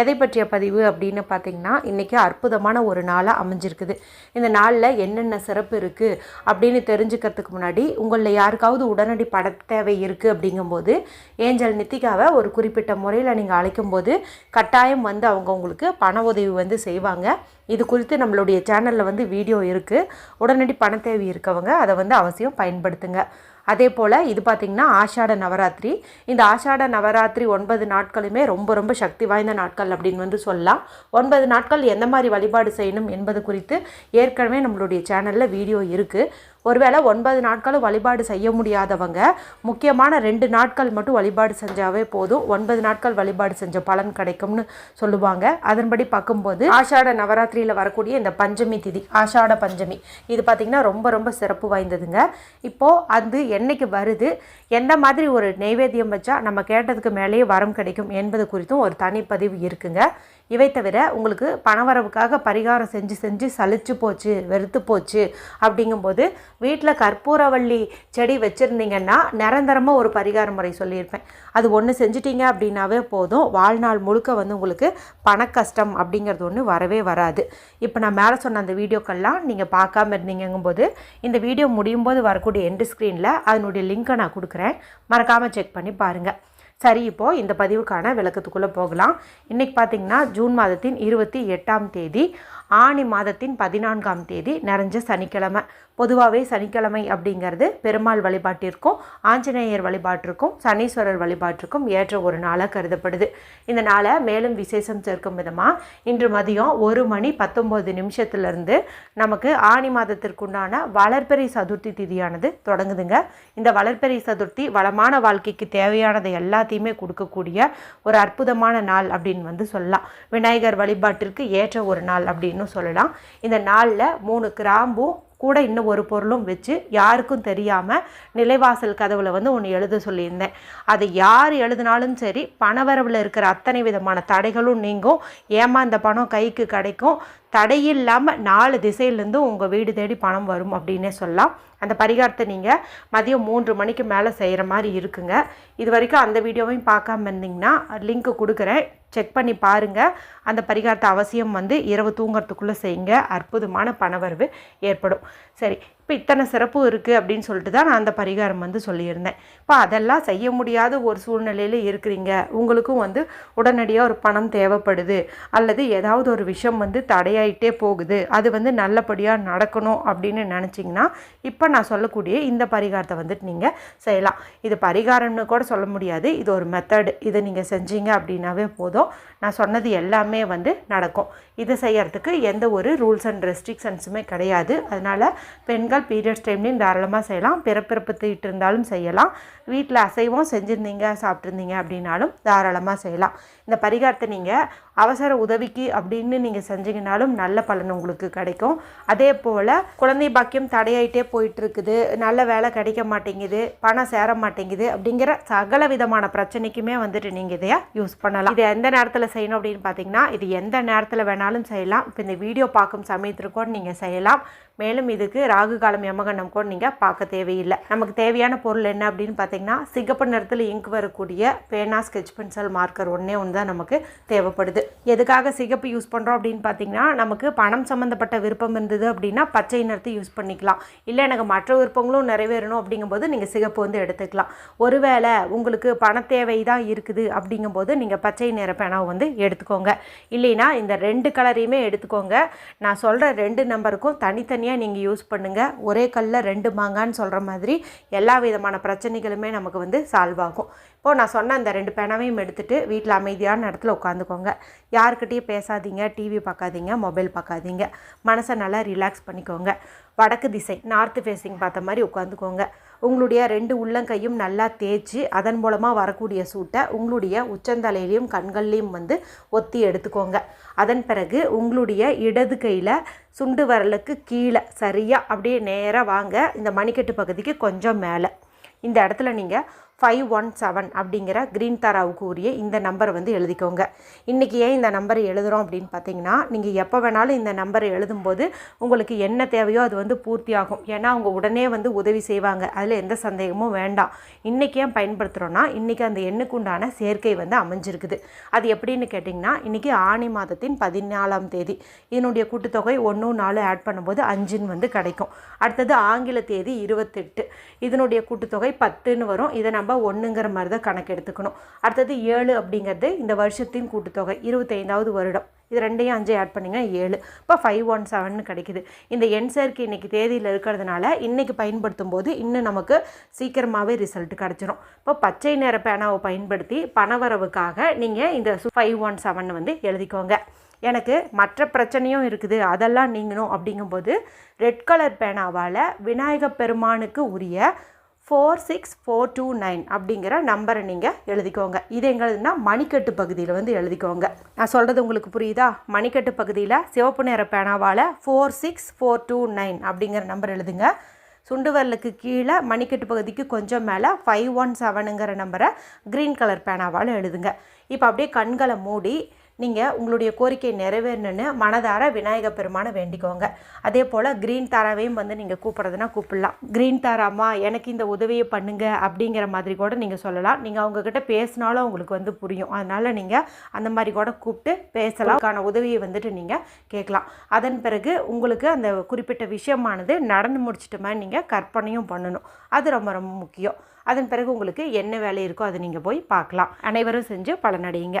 எதை பற்றிய பதிவு அப்படின்னு பார்த்தீங்கன்னா இன்றைக்கி அற்புதமான ஒரு நாளாக அமைஞ்சிருக்குது. இந்த நாளில் என்னென்ன சிறப்பு இருக்குது அப்படின்னு தெரிஞ்சுக்கிறதுக்கு முன்னாடி உங்களில் யாருக்காவது உடனடி பட தேவை இருக்குது அப்படிங்கும்போது ஏஞ்சல் நித்திகாவை ஒரு குறிப்பிட்ட முறையில் நீங்கள் அழைக்கும்போது கட்டாயம் வந்து அவங்க உங்களுக்கு பண உதவி வந்து செய்வாங்க. இது குறித்து நம்மளுடைய சேனலில் வந்து வீடியோ இருக்குது உடனடி பண தேவை இருக்கவங்க அதை வந்து அவசியம் பயன்படுத்துங்க. அதே போல் இது பார்த்திங்கன்னா ஆஷாட நவராத்திரி. இந்த ஆஷாட நவராத்திரி ஒன்பது நாட்களுமே ரொம்ப ரொம்ப சக்தி வாய்ந்த நாட்கள் அப்படின்னு வந்து சொல்லலாம். ஒன்பது நாட்கள் எந்த மாதிரி வழிபாடு செய்யணும் என்பது குறித்து ஏற்கனவே நம்மளுடைய சேனலில் வீடியோ இருக்குது ஒருவேளை ஒன்பது நாட்களும் வழிபாடு செய்ய முடியாதவங்க முக்கியமான ரெண்டு நாட்கள் மட்டும் வழிபாடு செஞ்சாவே போதும். ஒன்பது நாட்கள் வழிபாடு செஞ்ச பலன் கிடைக்கும்னு சொல்லுவாங்க. அதன்படி பார்க்கும்போது ஆஷாட நவராத்திரியில் வரக்கூடிய இந்த பஞ்சமி திதி ஆஷாட பஞ்சமி இது பார்த்திங்கன்னா ரொம்ப ரொம்ப சிறப்பு வாய்ந்ததுங்க. இப்போது அது என்னைக்கு வருது? எந்த மாதிரி ஒரு நைவேத்தியம் வச்சா நம்ம கேட்டதுக்கு மேலேயே வரம் கிடைக்கும் என்பது குறித்தும் ஒரு தனிப்பதிவு இருக்குங்க. இவை தவிர உங்களுக்கு பணவரவுக்காக பரிகாரம் செஞ்சு செஞ்சு சலிச்சு போச்சு வெறுத்து போச்சு அப்படிங்கும்போது வீட்டில் கற்பூரவள்ளி செடி வச்சுருந்தீங்கன்னா நிரந்தரமாக ஒரு பரிகார முறை சொல்லியிருப்பேன். அது ஒன்று செஞ்சிட்டிங்க அப்படின்னாவே போதும். வாழ்நாள் முழுக்க வந்து உங்களுக்கு பணக்கஷ்டம் அப்படிங்கிறது ஒன்று வரவே வராது. இப்போ நான் மேலே சொன்ன அந்த வீடியோக்கள்லாம் நீங்கள் பார்க்காம இருந்தீங்கும்போது இந்த வீடியோ முடியும் போது வரக்கூடிய எண்டு ஸ்க்ரீனில் அதனுடைய லிங்க்கை நான் கொடுக்குறேன். மறக்காமல் செக் பண்ணி பாருங்கள் சரி இப்போது இந்த பதிவுக்கான விளக்கத்துக்குள்ளே போகலாம். இன்றைக்கி பார்த்திங்கன்னா ஜூன் மாதத்தின் இருபத்தி எட்டாம் தேதி ஆணி மாதத்தின் பதினான்காம் தேதி நிறைஞ்ச சனிக்கிழமை. பொதுவாகவே சனிக்கிழமை அப்படிங்கிறது பெருமாள் வழிபாட்டிற்கும் ஆஞ்சநேயர் வழிபாட்டிற்கும் சனீஸ்வரர் வழிபாட்டிற்கும் ஏற்ற ஒரு நாளாக கருதப்படுது. இந்த நாளை மேலும் விசேஷம் சேர்க்கும் விதமாக இன்று மதியம் ஒரு மணி பத்தொம்போது நிமிஷத்துலேருந்து நமக்கு ஆணி மாதத்திற்குண்டான வளர்ப்பெறை சதுர்த்தி திதியானது தொடங்குதுங்க. இந்த வளர்ப்பெறை சதுர்த்தி வளமான வாழ்க்கைக்கு தேவையானதை எல்லாத்தையுமே கொடுக்கக்கூடிய ஒரு அற்புதமான நாள் அப்படின்னு வந்து சொல்லலாம். விநாயகர் வழிபாட்டிற்கு ஏற்ற ஒரு நாள் அப்படின்னு சொல்லலாம். இந்த நாளில் மூணு கிராம்பும் கூட இன்னும் ஒரு பொருளும் வச்சு யாருக்கும் தெரியாமல் நிலைவாசல் கதவில் வந்து ஒன்று எழுத சொல்லியிருந்தேன். அது யார் எழுதினாலும் சரி பணவரவில் இருக்கிற அத்தனை விதமான தடைகளும் நீங்கும். ஏமா இந்த பணம் கைக்கு கிடைக்கும்? தடையில்லாமல் நாலு திசையிலேருந்தும் உங்கள் வீடு தேடி பணம் வரும் அப்படின்னே சொல்லலாம். அந்த பரிகாரத்தை நீங்கள் மதியம் மூன்று மணிக்கு மேலே செய்கிற மாதிரி இருக்குங்க. இது வரைக்கும் அந்த வீடியோவையும் பார்க்காம இருந்தீங்கன்னா லிங்க்கு கொடுக்குறேன். செக் பண்ணி பாருங்கள் அந்த பரிகாரத்தை அவசியம் வந்து இரவு தூங்குறதுக்குள்ளே செய்யுங்க. அற்புதமான பணவரவு ஏற்படும். சரி இப்போ இத்தனை சிறப்பு இருக்குது அப்படின்னு சொல்லிட்டு தான் நான் அந்த பரிகாரம் வந்து சொல்லியிருந்தேன். இப்போ அதெல்லாம் செய்ய முடியாத ஒரு சூழ்நிலையில் இருக்கிறீங்க. உங்களுக்கும் வந்து உடனடியாக ஒரு பணம் தேவைப்படுது. அல்லது ஏதாவது ஒரு விஷயம் வந்து தடையாயிட்டே போகுது. அது வந்து நல்லபடியாக நடக்கணும் அப்படின்னு நினச்சிங்கன்னா இப்போ நான் சொல்லக்கூடிய இந்த பரிகாரத்தை வந்துட்டு நீங்கள் செய்யலாம். இது பரிகாரம்னு கூட சொல்ல முடியாது. இது ஒரு மெத்தடு இதை நீங்கள் செஞ்சீங்க அப்படின்னாவே போதும். நான் சொன்னது எல்லாமே வந்து நடக்கும். இதை செய்யறதுக்கு எந்த ஒரு ரூல்ஸ் அண்ட் ரெஸ்ட்ரிக்ஷன்ஸுமே கிடையாது. அதனால் பெண்கள் பீரியட்ஸ் டைம்லேயும் தாராளமாக செய்யலாம். பிறப்பிறப்பு தீட்டு இருந்தாலும் செய்யலாம். வீட்டில் அசைவம் செஞ்சுருந்தீங்க சாப்பிட்ருந்தீங்க அப்படின்னாலும் தாராளமாக செய்யலாம். இந்த பரிகாரத்தை நீங்கள் அவசர உதவிக்கு அப்படின்னு நீங்கள் செஞ்சீங்கனாலும் நல்ல பலன் உங்களுக்கு கிடைக்கும். அதே போல் குழந்தை பாக்கியம் தடையாயிட்டே போயிட்டு இருக்குது நல்ல வேலை கிடைக்க மாட்டேங்குது. பணம் சேர மாட்டேங்குது அப்படிங்கிற சகல விதமான பிரச்சனைக்குமே வந்துட்டு நீங்கள் இதையா யூஸ் பண்ணலாம். இது எந்த நேரத்தில் செய்யணும் அப்படின்னு பார்த்தீங்கன்னா இது எந்த நேரத்தில் வேணாலும் செய்யலாம். இப்போ இந்த வீடியோ பார்க்கும் சமயத்திற்கு கூட நீங்கள் செய்யலாம். மேலும் இதுக்கு ராகு காலம் யமகண்டம் கூட நீங்கள் பார்க்க தேவையில்லை. நமக்கு தேவையான பொருள் என்ன அப்படின்னு பார்த்தீங்கன்னா சிகப்பு நிறத்தில் இங்க் வரக்கூடிய பேனா ஸ்கெட்ச் பென்சில் மார்க்கர் ஒன்றே ஒன்று தான் நமக்கு தேவைப்படுது. எதுக்காக சிகப்பு யூஸ் பண்ணுறோம் அப்படின்னு பார்த்தீங்கன்னா நமக்கு பணம் சம்மந்தப்பட்ட விருப்பம் இருந்தது அப்படின்னா பச்சை நிறத்தை யூஸ் பண்ணிக்கலாம். இல்லை எனக்கு மற்ற விருப்பங்களும் நிறைவேறணும் அப்படிங்கும்போது நீங்கள் சிகப்பு வந்து எடுத்துக்கலாம். ஒருவேளை உங்களுக்கு பண தேவை தான் இருக்குது அப்படிங்கும்போது நீங்கள் பச்சை நிற பேனாவை வந்து எடுத்துக்கோங்க. இல்லைன்னா இந்த ரெண்டு கலரையுமே எடுத்துக்கோங்க. நான் சொல்கிற ரெண்டு நம்பருக்கும் தனித்தனியாக நீங்கள் யூஸ் பண்ணுங்கள் ஒரே கல்லில் ரெண்டு மாங்கான்னு சொல்கிற மாதிரி எல்லா விதமான பிரச்சனைகளுமே நமக்கு வந்து சால்வ் ஆகும். இப்போது நான் சொன்ன அந்த ரெண்டு பேனாவையும் எடுத்துகிட்டு வீட்டில் அமைதியான இடத்துல உட்காந்துக்கோங்க. யாருக்கிட்டேயும் பேசாதீங்க டிவி பார்க்காதீங்க மொபைல் பார்க்காதீங்க. மனசை நல்லா ரிலாக்ஸ் பண்ணிக்கோங்க. வடக்கு திசை நார்த்து ஃபேஸிங் பார்த்த மாதிரி உட்காந்துக்கோங்க. உங்களுடைய ரெண்டு உள்ளங்கையும் நல்லா தேய்ச்சி அதன் மூலமாக வரக்கூடிய சூட்டை உங்களுடைய உச்சந்தலையிலையும் கண்கள்லையும் வந்து ஒத்தி எடுத்துக்கோங்க. அதன் பிறகு உங்களுடைய இடது கையில் சுண்டு வரலுக்கு கீழே சரியாக அப்படியே நேராக வாங்க. இந்த மணிக்கட்டு பகுதிக்கு கொஞ்சம் மேலே. இந்த இடத்துல நீங்கள் ஃபைவ் ஒன் செவன் அப்படிங்கிற க்ரீன் தாராவுக்கு உரிய இந்த நம்பர் வந்து எழுதிக்கோங்க. இன்றைக்கி ஏன் இந்த நம்பரை எழுதுகிறோம் அப்படின்னு பார்த்தீங்கன்னா நீங்கள் எப்போ வேணாலும் இந்த நம்பரை எழுதும்போது உங்களுக்கு என்ன தேவையோ அது வந்து பூர்த்தி ஆகும் ஏன்னா அவங்க உடனே வந்து உதவி செய்வாங்க. அதில் எந்த சந்தேகமும் வேண்டாம். இன்றைக்கி ஏன் பயன்படுத்துகிறோன்னா இன்றைக்கி அந்த எண்ணுக்கு உண்டான சேர்க்கை வந்து அமைஞ்சிருக்குது. அது எப்படின்னு கேட்டிங்கன்னா இன்றைக்கி ஆணி மாதத்தின் பதினாலாம் தேதி. இதனுடைய கூட்டுத்தொகை ஒன்று நாலு ஆட் பண்ணும்போது அஞ்சுன்னு வந்து கிடைக்கும். அடுத்தது ஆங்கில தேதி இருபத்தெட்டு. இதனுடைய கூட்டுத்தொகை பத்துன்னு வரும். இதை நம்ம ஒன்றுங்கிற மாதிரி தான் கணக்கு எடுத்துக்கணும். அடுத்தது ஏழு அப்படிங்கிறது இந்த வருஷத்தின் கூட்டுத்தொகை இருபத்தைந்தாவது வருடம். இது ரெண்டையும் அஞ்சு ஆட் பண்ணிங்க ஏழு. இப்போ ஃபைவ் ஒன் செவன் கிடைக்குது. இந்த என் சேர்க்கை இன்றைக்கி தேதியில் இருக்கிறதுனால இன்றைக்கி பயன்படுத்தும் போது இன்னும் நமக்கு சீக்கிரமாகவே ரிசல்ட் கிடச்சிரும். இப்போ பச்சை நிற பேனாவை பயன்படுத்தி பணவரவுக்காக நீங்கள் இந்த ஃபைவ் ஒன் செவன் வந்து எழுதிக்கோங்க. எனக்கு மற்ற பிரச்சனையும் இருக்குது. அதெல்லாம் நீங்கணும் அப்படிங்கும்போது ரெட் கலர் பேனாவால் விநாயகப் பெருமானுக்கு உரிய four six four two nine அப்படிங்கிற நம்பரை நீங்கள் எழுதிக்கோங்க. இது எங்களுதுன்னா மணிக்கட்டு பகுதியில் வந்து எழுதிக்கோங்க. நான் சொல்கிறது உங்களுக்கு புரியுதா? மணிக்கட்டு பகுதியில் சிவப்பு நிற பேனாவால் four six four two nine அப்படிங்கிற நம்பர் எழுதுங்க. சுண்டுவரலுக்கு கீழே மணிக்கட்டு பகுதிக்கு கொஞ்சம் மேலே ஃபைவ் ஒன் செவனுங்கிற நம்பரை க்ரீன் கலர் பேனாவால் எழுதுங்க. இப்போ அப்படியே கண்களை மூடி நீங்கள் உங்களுடைய கோரிக்கை நிறைவேறணும்னு மனதார விநாயக பெருமானை வேண்டிக்கோங்க. அதே போல் க்ரீன் தாராவையும் வந்து நீங்கள் கூப்பிட்றதுனா கூப்பிடலாம். க்ரீன் தாராம்மா எனக்கு இந்த உதவியை பண்ணுங்க அப்படிங்கிற மாதிரி கூட நீங்கள் சொல்லலாம். நீங்கள் அவங்கக்கிட்ட பேசினாலும் உங்களுக்கு வந்து புரியும். அதனால் நீங்கள் அந்த மாதிரி கூட கூப்பிட்டு பேசலாம். அதுக்கான உதவியை வந்துட்டு நீங்கள் கேட்கலாம். அதன் பிறகு உங்களுக்கு அந்த குறிப்பிட்ட விஷயமானது நடந்து முடிச்சிட்டுமா நீங்கள் கற்பனையும் பண்ணணும். அது ரொம்ப ரொம்ப முக்கியம். அதன் பிறகு உங்களுக்கு என்ன வேலை இருக்கோ அதை நீங்கள் போய் பார்க்கலாம். அனைவரும் செஞ்சு பலனடையுங்க.